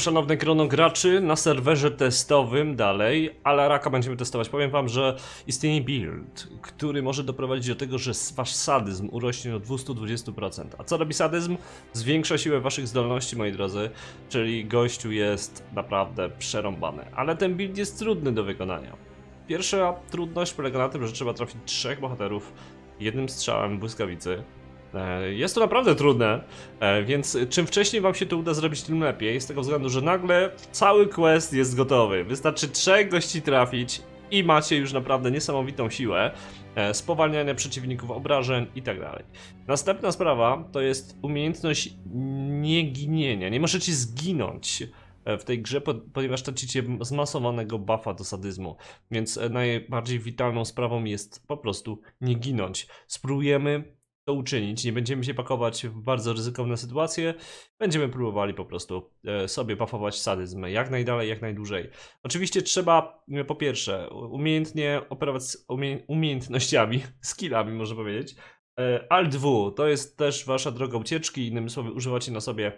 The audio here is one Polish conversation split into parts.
szanowne grono graczy na serwerze testowym dalej, ale raka będziemy testować. Powiem wam, że istnieje build, który może doprowadzić do tego, że wasz sadyzm urośnie do 220%. A co robi sadyzm? Zwiększa siłę waszych zdolności, moi drodzy, czyli gościu jest naprawdę przerąbany. Ale ten build jest trudny do wykonania. Pierwsza trudność polega na tym, że trzeba trafić trzech bohaterów jednym strzałem błyskawicy. E, Jest to naprawdę trudne, e, więc czym wcześniej wam się to uda zrobić, tym lepiej. Z tego względu, że nagle cały quest jest gotowy. Wystarczy trzech gości trafić i macie już naprawdę niesamowitą siłę e, spowalniania przeciwników, obrażeń i tak dalej. Następna sprawa to jest umiejętność nieginienia. Nie możecie zginąć w tej grze, po- ponieważ tracicie zmasowanego buffa do sadyzmu. Więc najbardziej witalną sprawą jest po prostu nie ginąć. Spróbujemy to uczynić. Nie będziemy się pakować w bardzo ryzykowne sytuacje. Będziemy próbowali po prostu e, sobie buffować sadyzm jak najdalej, jak najdłużej. Oczywiście trzeba e, po pierwsze umiejętnie operować umie umiejętnościami, skillami można powiedzieć. E, Alt W to jest też wasza droga ucieczki, innymi słowy używacie na sobie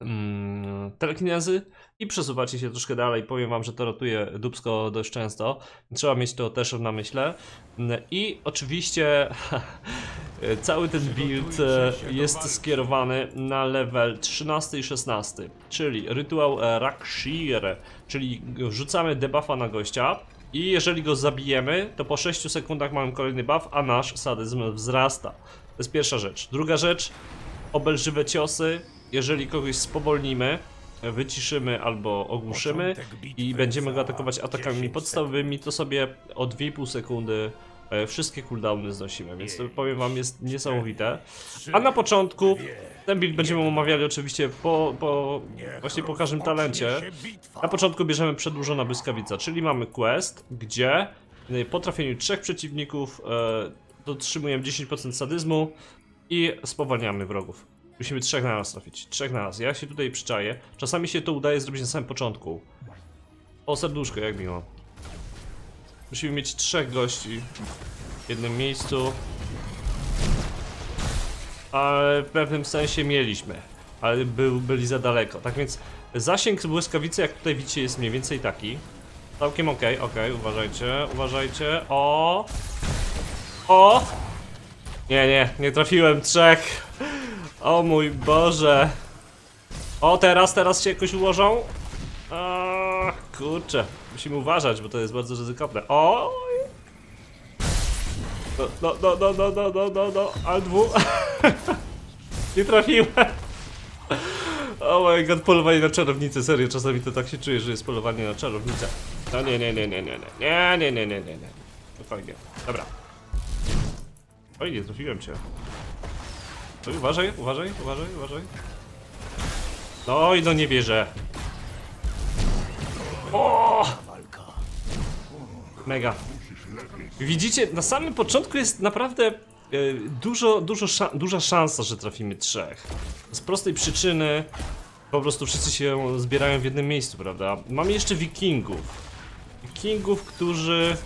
mm, telekinezy i przesuwacie się troszkę dalej. Powiem wam, że to ratuje dubsko dość często. Trzeba mieć to też na myśle. Mm, I oczywiście cały ten build e, jest skierowany na level 13 i 16, czyli rytuał e, Rakshir, czyli wrzucamy debuffa na gościa i jeżeli go zabijemy, to po 6 sekundach mamy kolejny buff, a nasz sadyzm wzrasta. To jest pierwsza rzecz. Druga rzecz, obelżywe ciosy, jeżeli kogoś spowolnimy, wyciszymy albo ogłuszymy i będziemy go atakować atakami podstawowymi, to sobie o 2,5 sekundy e, wszystkie cooldowny znosimy, więc to powiem wam jest niesamowite. A na początku, ten build będziemy omawiali oczywiście po, po właśnie po każdym talencie. Na początku bierzemy przedłużona błyskawica, czyli mamy quest, gdzie e, po trafieniu trzech przeciwników e, dotrzymujemy 10% sadyzmu i spowalniamy wrogów. Musimy trzech na raz trafić. Trzech na raz. Ja się tutaj przyczaję. Czasami się to udaje zrobić na samym początku. O, serduszko, jak miło. Musimy mieć trzech gości w jednym miejscu. Ale w pewnym sensie mieliśmy. Ale był, byli za daleko. Tak więc zasięg błyskawicy, jak tutaj widzicie, jest mniej więcej taki. Całkiem okej, okej, uważajcie, uważajcie. O! O! Nie, nie, nie trafiłem trzech. O mój Boże. O, teraz, teraz się jakoś ułożą. Kurczę. Musimy uważać, bo to jest bardzo ryzykowne. O! No, no, no, no, no, no, no, no, no. Nie trafiłem. O my god, polowanie na czarownicę, serio, czasami to tak się czuje, że jest polowanie na czarownicę. No nie, nie, nie, nie, nie, nie, nie, nie, nie, nie, nie, nie. No fajnie, dobra. Oj, nie trafiłem cię. Oj, uważaj, uważaj, uważaj, uważaj. No i no nie wierzę. O! Mega. Widzicie, na samym początku jest naprawdę e, dużo, dużo duża szansa, że trafimy trzech. Z prostej przyczyny po prostu wszyscy się zbierają w jednym miejscu, prawda? Mamy jeszcze wikingów. Wikingów, którzy...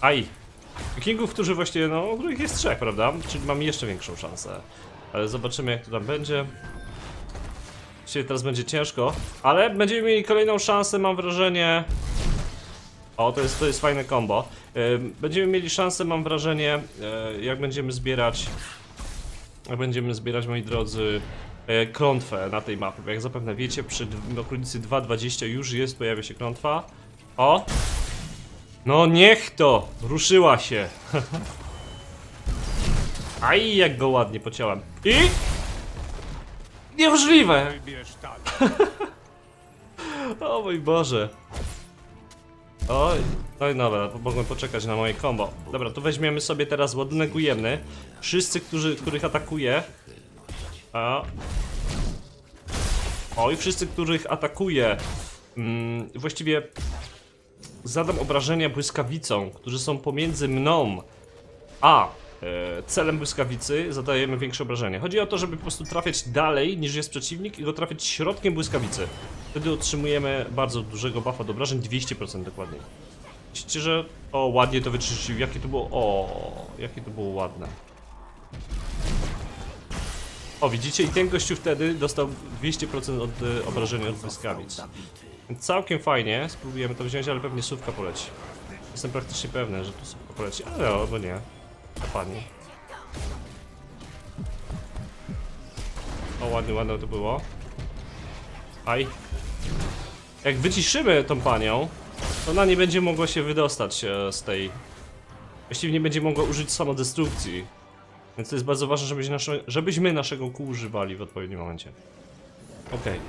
Aj! Wikingów, którzy właśnie, no, których jest trzech, prawda? Czyli mamy jeszcze większą szansę. Ale zobaczymy jak to tam będzie. Dzisiaj teraz będzie ciężko, ale będziemy mieli kolejną szansę, mam wrażenie. O, to jest, to jest fajne combo. Ym, Będziemy mieli szansę, mam wrażenie, e, jak będziemy zbierać. Jak będziemy zbierać, moi drodzy, e, klątwę na tej mapie. Jak zapewne wiecie, przy okolicy 2.20 już jest, pojawia się klątwa. O! No niech to! Ruszyła się! Aj, jak go ładnie pociąłem. I... Niemożliwe! O mój Boże. Oj, oj dobra, mogłem poczekać na moje combo. Dobra, to weźmiemy sobie teraz ładunek ujemny. Wszyscy, którzy, których atakuje. A. Oj, wszyscy, których atakuje. Mm, właściwie zadam obrażenia błyskawicą, którzy są pomiędzy mną a celem błyskawicy, zadajemy większe obrażenia. Chodzi o to, żeby po prostu trafiać dalej niż jest przeciwnik i go trafiać środkiem błyskawicy. Wtedy otrzymujemy bardzo dużego buffa do obrażeń, 200% dokładnie. Myślicie, że... O, ładnie to wyczyścił, jakie to było... O, jakie to było ładne. O, widzicie? I ten gościu wtedy dostał 200% od y, obrażenia od błyskawic. Całkiem fajnie. Spróbujemy to wziąć, ale pewnie słówka poleci. Jestem praktycznie pewny, że tu słówka poleci, ale albo nie. Dopadnie. O, ładnie, ładne to było. Aj. Jak wyciszymy tą panią, to ona nie będzie mogła się wydostać e, z tej... Właściwie nie będzie mogła użyć samodestrukcji. Więc to jest bardzo ważne, żebyś nasze, żebyśmy naszego kół używali w odpowiednim momencie. Okej.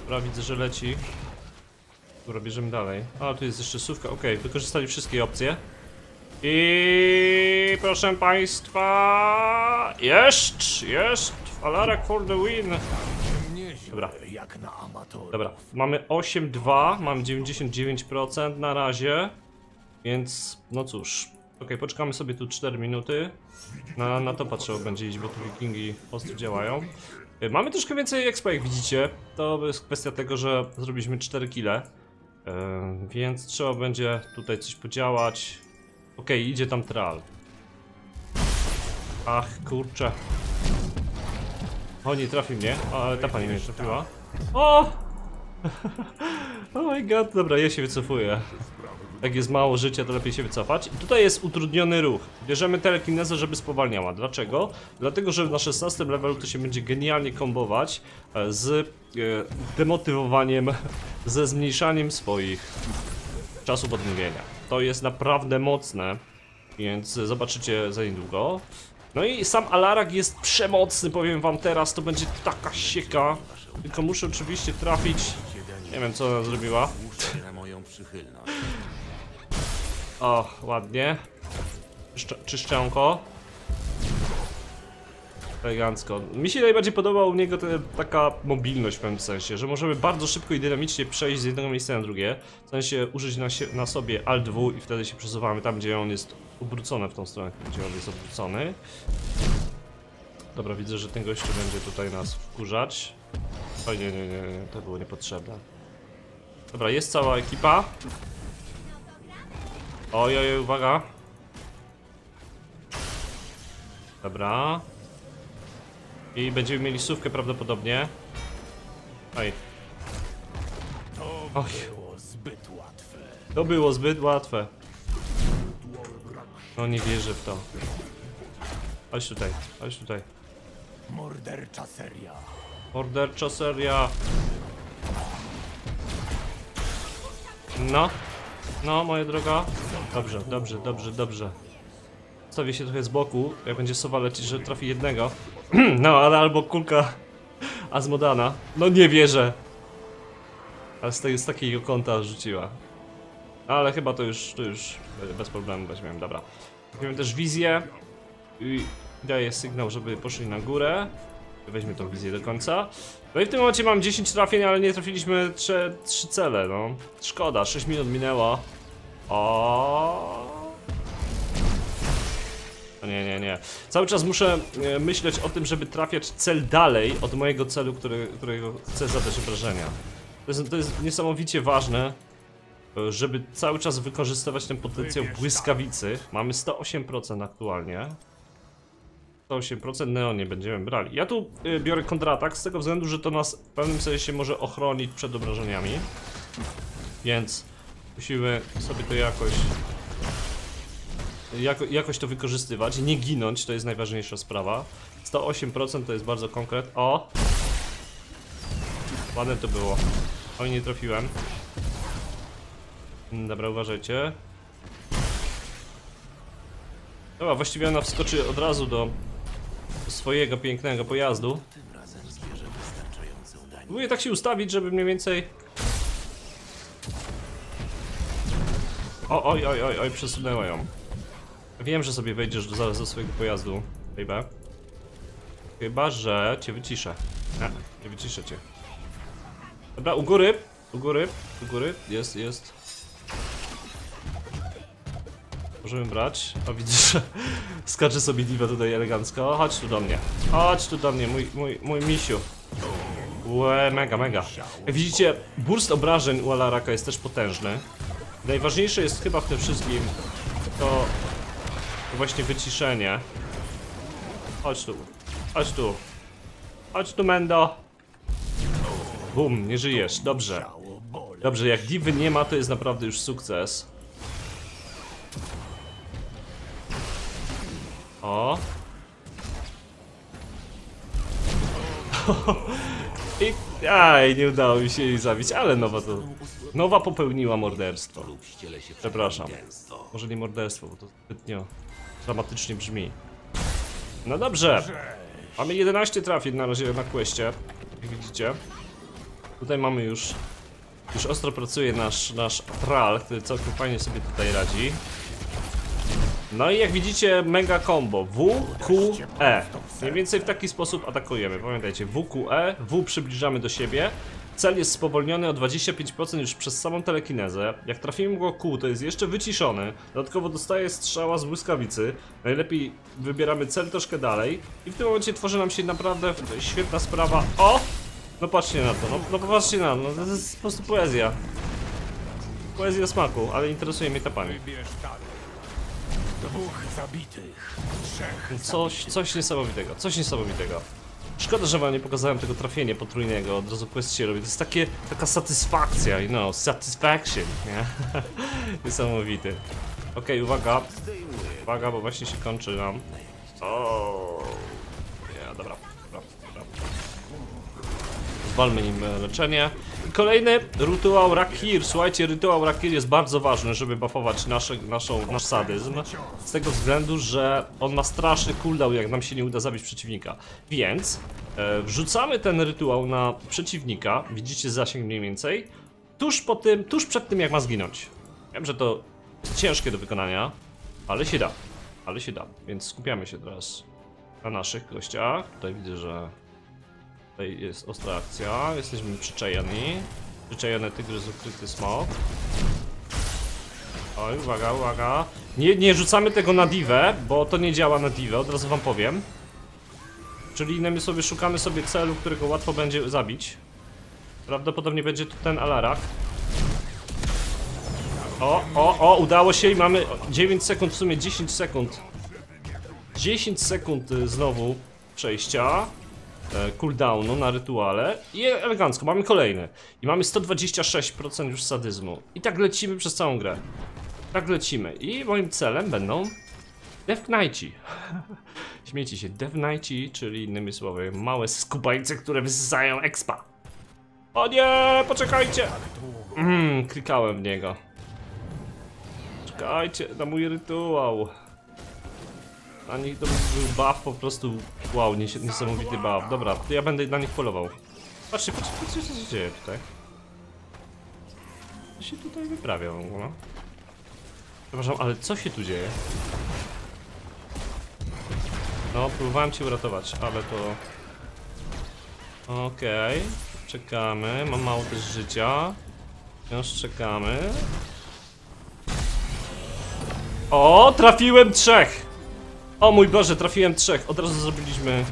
Dobra, widzę, że leci. Dobra, bierzemy dalej. A, tu jest jeszcze słówka. Okej, wykorzystali wszystkie opcje. I proszę państwa, jest, jest, Alarak for the win. Dobra. Dobra, mamy 8-2, mamy 99% na razie, więc no cóż. Okej, poczekamy sobie tu 4 minuty. Na, na to trzeba będzie iść, bo tu wikingi ostro działają. Y, Mamy troszkę więcej expa, jak widzicie. To jest kwestia tego, że zrobiliśmy 4 kile. Yy, więc trzeba będzie tutaj coś podziałać. Okej, idzie tam tral. Ach, kurczę. O, nie trafi mnie. Ale ta pani mnie trafiła. O! oh my god, dobra, ja się wycofuję. Jak jest mało życia, to lepiej się wycofać. Tutaj jest utrudniony ruch. Bierzemy telekinezę, żeby spowalniała. Dlaczego? Dlatego, że na 16 levelu to się będzie genialnie kombować e, z e, demotywowaniem, ze zmniejszaniem swoich czasów odmówienia. To jest naprawdę mocne, więc zobaczycie za niedługo. No i sam Alarak jest przemocny, powiem wam teraz, to będzie taka sieka. Tylko muszę oczywiście trafić. Nie wiem co ona zrobiła. O, ładnie. Czyszcz czyszczonko. Elegancko. Mi się najbardziej podoba u niego ta, taka mobilność w pewnym sensie, że możemy bardzo szybko i dynamicznie przejść z jednego miejsca na drugie. W sensie użyć na, sie na sobie Alt 2 i wtedy się przesuwamy tam, gdzie on jest obrócony w tą stronę, gdzie on jest obrócony. Dobra, widzę, że ten gościu będzie tutaj nas wkurzać. Oj, nie, nie, nie, nie, to było niepotrzebne. Dobra, jest cała ekipa. Oj, oj, uwaga. Dobra. I będziemy mieli sówkę prawdopodobnie. Oj, To Oj. było zbyt łatwe. to było zbyt łatwe. No nie wierzę w to. Chodź tutaj, chodź tutaj. Mordercza seria. Mordercza seria. No. No, moja droga. Dobrze, dobrze, dobrze, dobrze. Stawię się trochę z boku, jak będzie sowa lecieć, że trafi jednego. no, ale albo kulka Azmodana. No nie wierzę. Ale z, tej, z takiego kąta rzuciła. Ale chyba to już, to już bez problemu weźmiemy, dobra. Weźmiemy też wizję. I daję sygnał, żeby poszli na górę. Weźmy tą wizję do końca. No i w tym momencie mam 10 trafień, ale nie trafiliśmy 3, 3 cele, no. Szkoda, 6 minut minęło. O. Nie, nie, nie. Cały czas muszę e, myśleć o tym, żeby trafiać cel dalej od mojego celu, który, którego chcę zadać obrażenia. To jest, to jest niesamowicie ważne, e, żeby cały czas wykorzystywać ten potencjał błyskawicy. Mamy 108% aktualnie. 108% neon nie będziemy brali. Ja tu y, biorę kontratak z tego względu, że to nas w pewnym sensie może ochronić przed obrażeniami. Więc musimy sobie to jakoś jako, jakoś to wykorzystywać, nie ginąć, to jest najważniejsza sprawa. 108% to jest bardzo konkret. O! Ładne to było. Oj, nie trafiłem. Mm, Dobra, uważajcie. Dobra, właściwie ona wskoczy od razu do swojego pięknego pojazdu. Próbuję tak się ustawić, żeby mniej więcej... O, oj, oj, oj, oj, przesunęła ją. Wiem, że sobie wejdziesz do, zaraz do swojego pojazdu, baby. Chyba, że cię wyciszę. Nie, wyciszę cię. Dobra, u góry, u góry, u góry, jest, jest. Możemy brać. O, widzę, że skacze sobie diwa tutaj elegancko. Chodź tu do mnie. Chodź tu do mnie, mój, mój, mój misiu. Łe, mega, mega. Jak widzicie, burst obrażeń u Alaraka jest też potężny. Najważniejsze jest chyba w tym wszystkim właśnie wyciszenie. Chodź tu. Chodź tu. Chodź tu, Mendo. Bum, nie żyjesz. Dobrze. Dobrze, jak Divy nie ma, to jest naprawdę już sukces. O. I, aj, nie udało mi się jej zabić, ale Nowa to... Nowa popełniła morderstwo. Przepraszam. Może nie morderstwo, bo to zbytnio dramatycznie brzmi. No dobrze. Mamy 11 trafień na razie na questie. Jak widzicie. Tutaj mamy już. Już ostro pracuje nasz, nasz Tral, który całkiem fajnie sobie tutaj radzi. No i jak widzicie, mega combo WQE. Mniej więcej w taki sposób atakujemy. Pamiętajcie, WQE, W przybliżamy do siebie. Cel jest spowolniony o 25% już przez samą telekinezę. Jak trafimy go Q, to jest jeszcze wyciszony. Dodatkowo dostaje strzała z błyskawicy. Najlepiej wybieramy cel troszkę dalej. I w tym momencie tworzy nam się naprawdę świetna sprawa. O! No patrzcie na to, no, no popatrzcie na to, no, to jest po prostu poezja. Poezja smaku, ale interesuje mnie. Wybierz dalej. Dwóch zabitych. Trzech Coś, coś niesamowitego, coś niesamowitego. Szkoda, że wam nie pokazałem tego trafienia potrójnego, od razu quest się robi. To jest takie, taka satysfakcja, you know, satisfaction, nie? Niesamowity. Okej, uwaga. Uwaga, bo właśnie się kończy nam. O, ja, dobra, dobra, dobra. Zwalmy nim e, leczenie. Kolejny rytuał Rakir. Słuchajcie, rytuał Rakir jest bardzo ważny, żeby buffować nasze, naszą, nasz sadyzm. Z tego względu, że on ma straszny cooldown, jak nam się nie uda zabić przeciwnika. Więc e, wrzucamy ten rytuał na przeciwnika. Widzicie zasięg mniej więcej. Tuż po tym, tuż przed tym, jak ma zginąć. Wiem, że to jest ciężkie do wykonania, ale się da. Ale się da. Więc skupiamy się teraz na naszych gościach. Tutaj widzę, że Tutaj jest ostra akcja, jesteśmy przyczajeni. Przyczajony tygrys, ukryty smok. Oj, uwaga, uwaga. Nie, nie rzucamy tego na divę, bo to nie działa na divę, od razu wam powiem. Czyli innymi sobie szukamy sobie celu, którego łatwo będzie zabić. Prawdopodobnie będzie to ten alarak. O, o, o, udało się i mamy 9 sekund, w sumie 10 sekund. 10 sekund y, znowu przejścia cooldownu na rytuale i elegancko, mamy kolejny. I mamy 126% już sadyzmu. I tak lecimy przez całą grę. Tak lecimy. I moim celem będą Death Knighti. Śmieci się Death czyli innymi słowy małe skubańce, które wysysają expa. O nie, poczekajcie! Mm, klikałem w niego. Czekajcie na mój rytuał. Nich to był buff po prostu. Wow, nies niesamowity buff. Dobra, to ja będę na nich polował. Patrzcie, patrzcie, patrzcie co się dzieje tutaj. Co się tutaj wyprawia w ogóle? Przepraszam, ale co się tu dzieje? No, próbowałem cię uratować, ale to... Okej, czekamy, mam mało też życia. Wciąż czekamy. O, trafiłem trzech! O mój Boże, trafiłem trzech. Od razu zrobiliśmy.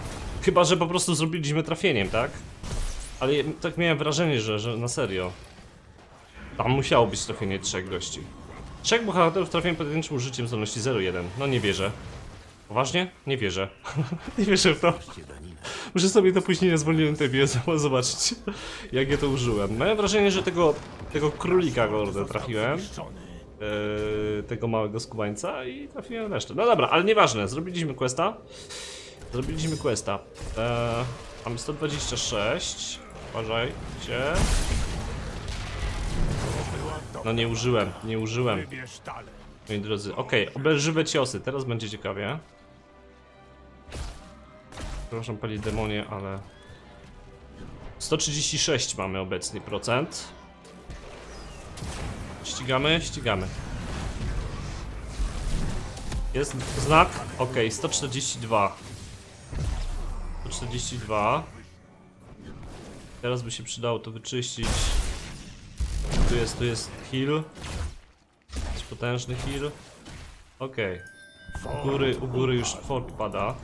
Chyba, że po prostu zrobiliśmy trafieniem, tak? Ale je- tak miałem wrażenie, że, że na serio. Tam musiało być trafienie trzech gości. Trzech bohaterów trafiłem pojedynczym użyciem zdolności 0-1. No nie wierzę. Poważnie? Nie wierzę. nie wierzę w to. Muszę sobie to później na zwolnionym tempie zobaczyć, jak ja to użyłem. Miałem wrażenie, że tego, tego królika gordę trafiłem. Eee, tego małego skubańca i trafiłem resztę. No dobra, ale nieważne, zrobiliśmy questa. Zrobiliśmy questa. Eee, mamy 126. Uważajcie. No nie użyłem, nie użyłem, moi drodzy. Okej, obelżywe ciosy, teraz będzie ciekawie. Przepraszam panie demonie, ale... 136 mamy obecnie procent. Ścigamy, ścigamy. Jest znak? Ok, 142. 142. Teraz by się przydało to wyczyścić. Tu jest, tu jest heal. Jest potężny heal. Okej. U góry, u góry już fort pada.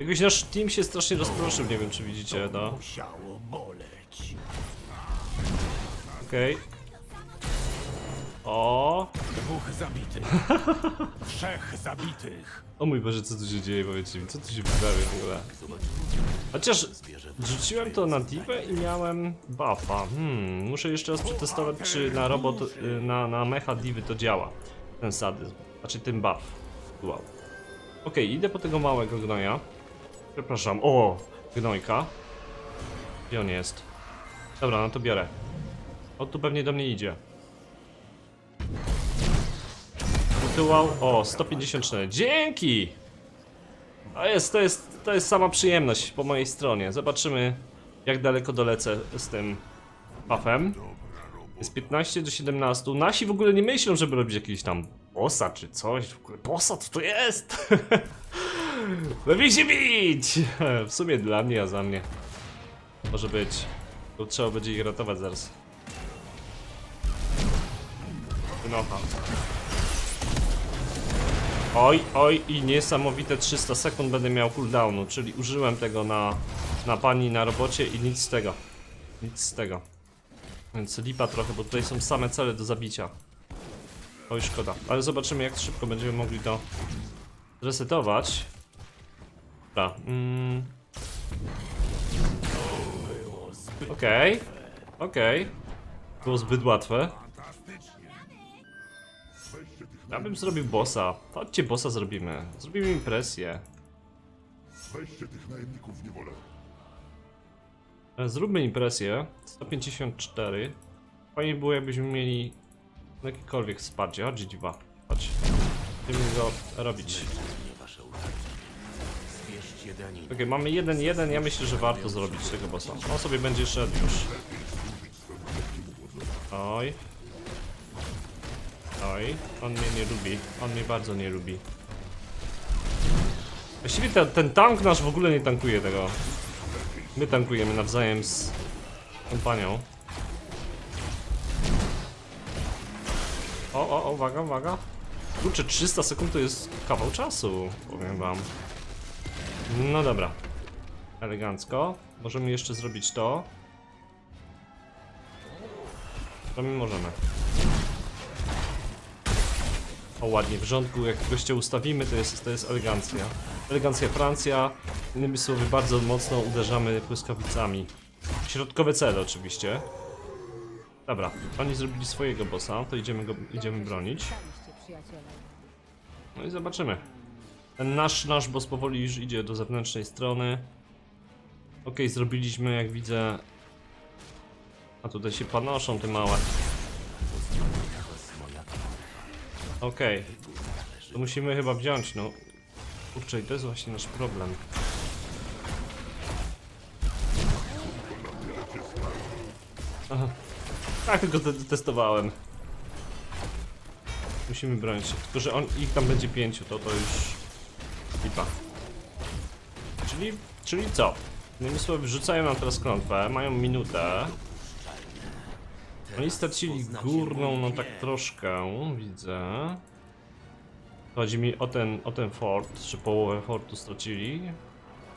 Jakoś nasz team się strasznie rozproszył, nie wiem czy widzicie, no. Musiało boleć. O, Dwóch zabitych. Trzech zabitych. O mój Boże, co tu się dzieje, powiedzcie mi, co tu się wyprawia w ogóle? Chociaż rzuciłem to na divę i miałem buffa. Hmm, muszę jeszcze raz przetestować, czy na robot, y, na, na mecha divy to działa. Ten sadyzm, znaczy ten buff. Wow. Okej, idę po tego małego gnoja. Przepraszam, o, gnojka. Gdzie on jest? Dobra, no to biorę. O, tu pewnie do mnie idzie. Rytuał, o, 154. Dzięki! A jest, to jest, to jest sama przyjemność po mojej stronie. Zobaczymy, jak daleko dolecę z tym buffem. Jest 15 do 17. Nasi w ogóle nie myślą, żeby robić jakiś tam bossa czy coś. W ogóle bossa co to jest? Lepiej się bić! W sumie dla mnie, a za mnie. Może być. Tu trzeba będzie ich ratować zaraz. Oj, oj i niesamowite 300 sekund będę miał cooldownu, czyli użyłem tego na, na pani na robocie i nic z tego. Nic z tego. Więc lipa trochę, bo tutaj są same cele do zabicia. Oj, szkoda. Ale zobaczymy jak szybko będziemy mogli to zresetować. Dobra. Mm. Okej. Okej. Było zbyt łatwe. Ja bym zrobił bossa. Chodźcie bossa zrobimy. Zrobimy impresję. Weźcie tych najemników w niewolę. E, Zróbmy impresję. 154. Fajnie było jakbyśmy mieli jakiekolwiek wsparcie. Chodź dziwa. Chodź. Będziemy go robić. Okej, mamy 1-1. Ja myślę, że warto zrobić tego bossa. On sobie będzie szedł już. Oj. Oj, on mnie nie lubi. On mnie bardzo nie lubi. Właściwie ten, ten tank nasz w ogóle nie tankuje tego. My tankujemy nawzajem z kompanią. O, o, o, uwaga, uwaga. Kurczę, 300 sekund to jest kawał czasu, powiem wam. No dobra. Elegancko. Możemy jeszcze zrobić to. To my możemy. O ładnie, w rządku jak gościa ustawimy to jest, to jest elegancja. Elegancja Francja, innymi słowy bardzo mocno uderzamy błyskawicami. Środkowe cele oczywiście. Dobra, oni zrobili swojego bossa, to idziemy go, idziemy bronić. No i zobaczymy. Ten nasz, nasz boss powoli już idzie do zewnętrznej strony. Okej, zrobiliśmy jak widzę... A tutaj się panoszą te małe. Okej. To musimy chyba wziąć, no. Kurczę, to jest właśnie nasz problem. Aha. Tak, tylko te testowałem. Musimy bronić się. Tylko, że on, ich tam będzie pięciu, to to już... Lipa. Czyli, czyli co? Innymi wrzucają nam teraz klątwę, mają minutę. Oni stracili górną, no tak troszkę, widzę. Chodzi mi o ten, o ten fort, że połowę fortu stracili.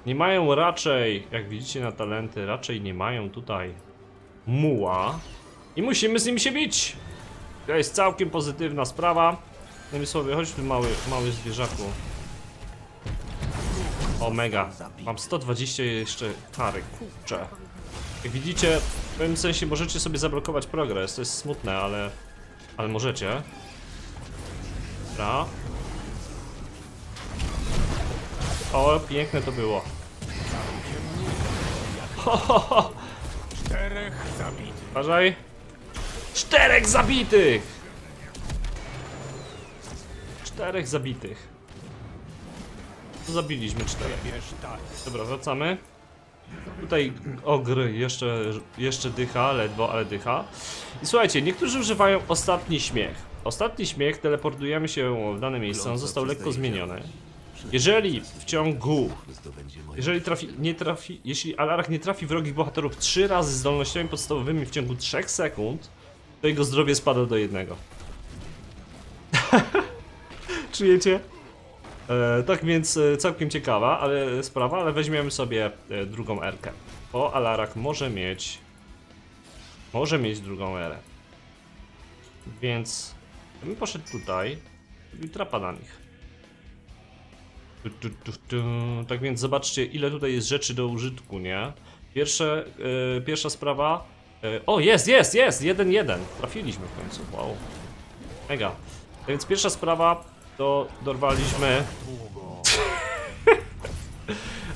Nie mają raczej, jak widzicie na talenty, raczej nie mają tutaj muła. I musimy z nim się bić! To jest całkiem pozytywna sprawa. Innymi słowy, chodź tu mały, mały zwierzaku. O mega. Mam 120 jeszcze kary, kurczę. Jak widzicie, pewnym sensie możecie sobie zablokować progres, to jest smutne, ale... Ale możecie. Dobra. O, piękne to było. Ho, ho, ho. Czterech zabitych. Uważaj. Czterech zabitych! Czterech zabitych. Zabiliśmy czterech. Tak. Dobra, wracamy. Tutaj ogr jeszcze, jeszcze dycha, ledwo, ale dycha. I słuchajcie, niektórzy używają ostatni śmiech. Ostatni śmiech, teleportujemy się w dane miejsce, on został lekko zmieniony. Jeżeli w ciągu jeżeli trafi, nie trafi, jeśli Alarach nie trafi wrogich bohaterów trzy razy zdolnościami podstawowymi w ciągu 3 sekund, to jego zdrowie spada do jednego. Czujecie? E, tak więc e, całkiem ciekawa ale sprawa, ale weźmiemy sobie e, drugą erkę. Bo Alarak może mieć. Może mieć drugą erę. Więc Ja bym poszedł tutaj i trapa na nich. Tu, tu, tu. Tak więc zobaczcie, ile tutaj jest rzeczy do użytku, nie? Pierwsze, e, pierwsza sprawa. e, o, jest, jest, jest! Jeden, jeden. Trafiliśmy w końcu. Wow. Mega. Tak więc pierwsza sprawa to dorwaliśmy.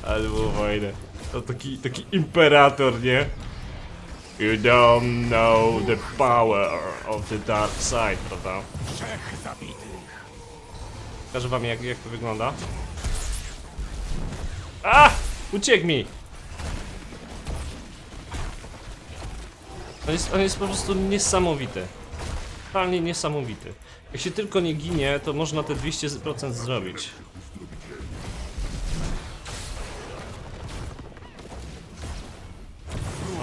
Ale było fajne. To taki, taki imperator, nie? You don't know the power of the dark side, prawda? Pokażę wam jak, jak to wygląda. A! Uciekł mi! On jest, on jest po prostu niesamowity. Totalnie niesamowity. Jak się tylko nie ginie, to można te 200% zrobić.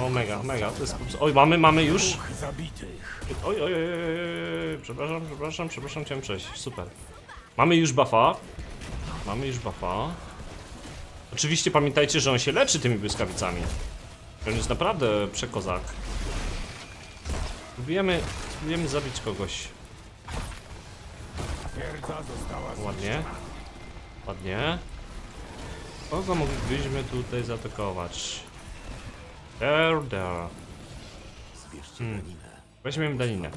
O, mega, mega. To jest. Oj, mamy, mamy już. Oj, oj, oj, oj, przepraszam, przepraszam, przepraszam, chciałem przejść. Super. Mamy już buffa. Mamy już buffa. Oczywiście pamiętajcie, że on się leczy tymi błyskawicami. On jest naprawdę przekozak. Spróbujemy, spróbujemy zabić kogoś. Ładnie. Ładnie. Kogo moglibyśmy tutaj zaatakować? There. Hmm. Weźmiemy daninę.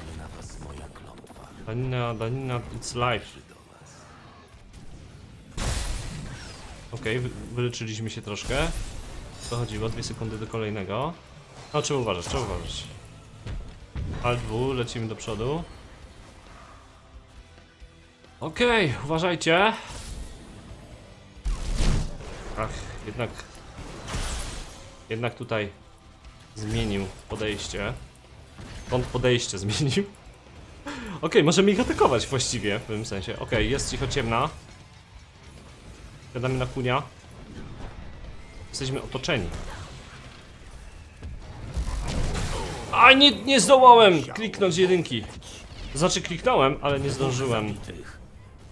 Danina, Danina, it's life. Okej, wy, wyleczyliśmy się troszkę. To chodziło, dwie sekundy do kolejnego. No, trzeba uważać, trzeba uważać. Alt W, lecimy do przodu. Okej, uważajcie. Ach, jednak... Jednak tutaj zmienił podejście. Kąt podejście zmienił. Okej, możemy ich atakować właściwie, w pewnym sensie. Okej, jest cicho ciemna. Gadamy na kunia. Jesteśmy otoczeni. A nie, nie zdołałem kliknąć jedynki. To znaczy kliknąłem, ale nie zdążyłem.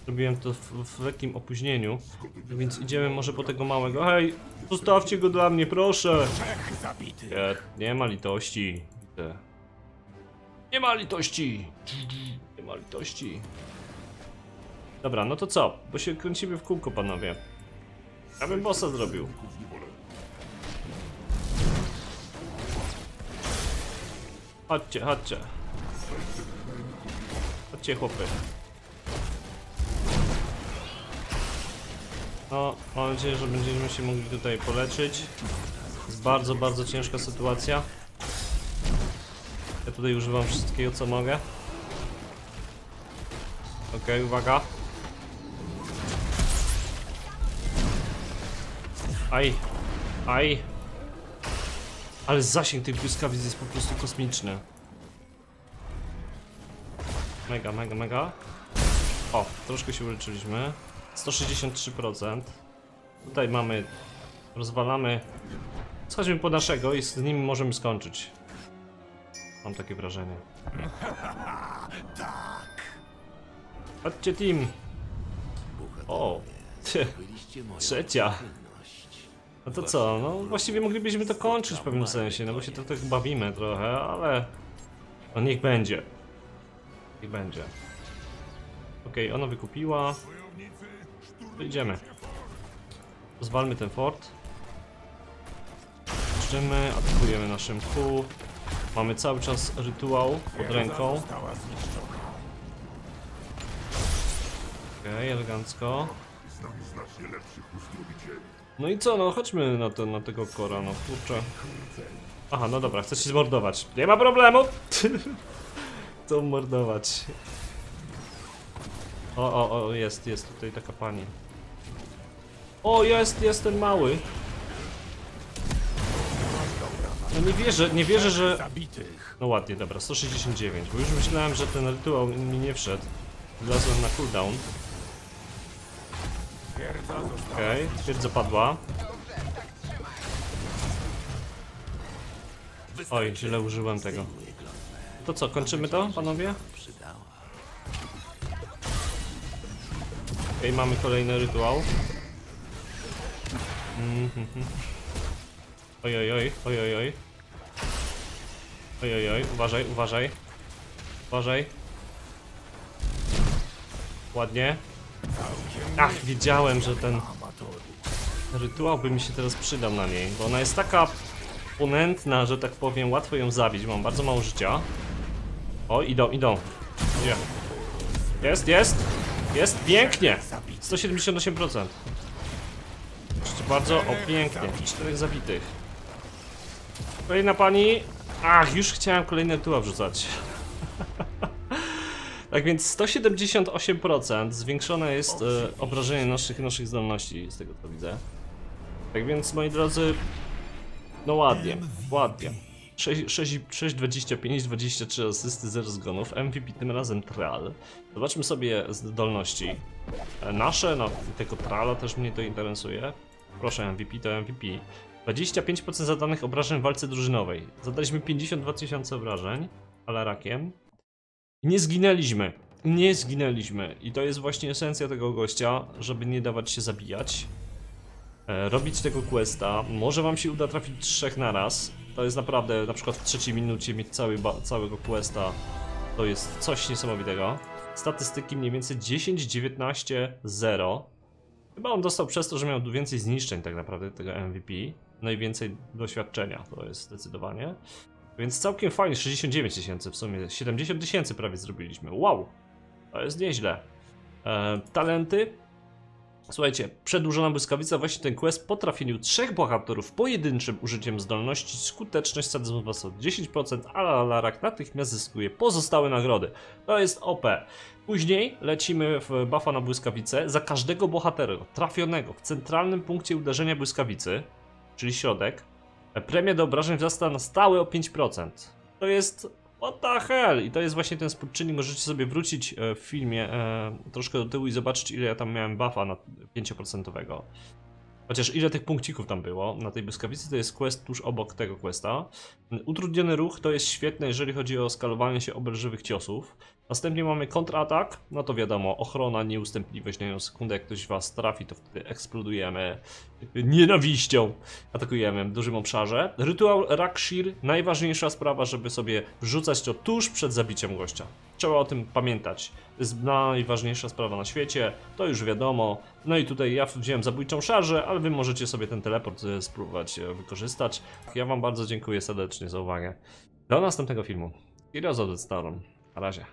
Zrobiłem to w, w lekkim opóźnieniu. Więc idziemy może po tego małego. Hej, zostawcie go dla mnie, proszę. Nie, nie ma litości. Nie ma litości. Nie ma litości. Dobra, no to co? Bo się kręcimy w kółko, panowie. Ja bym bossa zrobił. Chodźcie, chodźcie. Chodźcie, chłopy. No, mam nadzieję, że będziemy się mogli tutaj poleczyć. Jest bardzo, bardzo ciężka sytuacja. Ja tutaj używam wszystkiego, co mogę. Okej, uwaga. Aj, aj. Ale zasięg tych błyskawic jest po prostu kosmiczny. Mega, mega, mega. O, troszkę się uleczyliśmy. 163%. Tutaj mamy... Rozwalamy... Schodźmy po naszego i z nim możemy skończyć. Mam takie wrażenie. Chodźcie team! O! Trzecia! No to co, no właściwie moglibyśmy to kończyć w pewnym sensie, no bo się to tak bawimy trochę, ale... No niech będzie. Niech będzie. Okej, ona wykupiła. To idziemy. Pozwalmy ten fort. Niszczymy, atakujemy naszym Q. Mamy cały czas rytuał pod ręką. Okej, elegancko. Lepszych uzdrowicieli. No i co, no chodźmy na, to, na tego kora, no kurczę. Aha, no dobra, chcesz się zmordować. Nie ma problemu! Co mordować? O, o, o, jest, jest tutaj taka pani. O, jest, jest ten mały. No nie wierzę, nie wierzę, że... No ładnie, dobra, 169, bo już myślałem, że ten rytuał mi nie wszedł. Wlazłem na cooldown. Okej, okay, twierdza padła. Oj, źle użyłem tego. To co, kończymy to, panowie? Okej, mamy kolejny rytuał. Mhm. Oj, oj, oj, oj, oj, oj. Oj, oj, oj, uważaj, uważaj. Uważaj. Ładnie. Ach, wiedziałem, że ten rytuał by mi się teraz przydał na niej, bo ona jest taka ponętna, że tak powiem, łatwo ją zabić, mam bardzo mało życia. O, idą, idą. Gdzie? Jest, jest! Jest, pięknie! 178%. Jeszcze bardzo, o pięknie, czterech zabitych. Kolejna pani. Ach, już chciałem kolejny rytuał wrzucać. Tak więc 178% zwiększone jest e, obrażenie naszych, naszych zdolności, z tego co widzę. Tak więc moi drodzy, no ładnie, ładnie. 6, 6, 6, 25, 23 asysty, 0 zgonów, MVP tym razem Tral. Zobaczmy sobie zdolności. E, Nasze, no tego Trala też mnie to interesuje. Proszę MVP, to MVP. 25% zadanych obrażeń w walce drużynowej. Zadaliśmy 52 tysiące obrażeń, ale rakiem. Nie zginęliśmy. Nie zginęliśmy. I to jest właśnie esencja tego gościa, żeby nie dawać się zabijać. E, robić tego questa. Może wam się uda trafić trzech na raz. To jest naprawdę, na przykład w trzeciej minucie mieć cały całego questa. To jest coś niesamowitego. Statystyki mniej więcej 10, 19, 0. Chyba on dostał przez to, że miał więcej zniszczeń tak naprawdę tego MVP. No i więcej doświadczenia, to jest zdecydowanie. Więc całkiem fajnie, 69 tysięcy w sumie, 70 tysięcy prawie zrobiliśmy. Wow, to jest nieźle. E, talenty. Słuchajcie, przedłużona błyskawica, właśnie ten quest po trafieniu trzech bohaterów pojedynczym użyciem zdolności, skuteczność sadyzmu was o 10%, a Larak natychmiast zyskuje pozostałe nagrody. To jest OP. Później lecimy w buffa na błyskawicę. Za każdego bohatera trafionego w centralnym punkcie uderzenia błyskawicy, czyli środek, premia do obrażeń wzrasta na stałe o 5%. To jest what the hell? I to jest właśnie ten współczynnik. Możecie sobie wrócić e, w filmie e, troszkę do tyłu i zobaczyć ile ja tam miałem buffa na 5%. Chociaż ile tych punkcików tam było na tej błyskawicy, to jest quest tuż obok tego questa. Utrudniony ruch to jest świetne, jeżeli chodzi o skalowanie się obelżywych ciosów. Następnie mamy kontratak, no to wiadomo, ochrona, nieustępliwość na jedną sekundę, jak ktoś was trafi, to wtedy eksplodujemy nienawiścią, atakujemy w dużym obszarze. Rytuał Rakshir, najważniejsza sprawa, żeby sobie wrzucać to tuż przed zabiciem gościa. Trzeba o tym pamiętać. To jest najważniejsza sprawa na świecie, to już wiadomo. No i tutaj ja wziąłem zabójczą szarżę, ale wy możecie sobie ten teleport e, spróbować e, wykorzystać. Ja wam bardzo dziękuję serdecznie za uwagę. Do następnego filmu. Of the Storm. Na razie.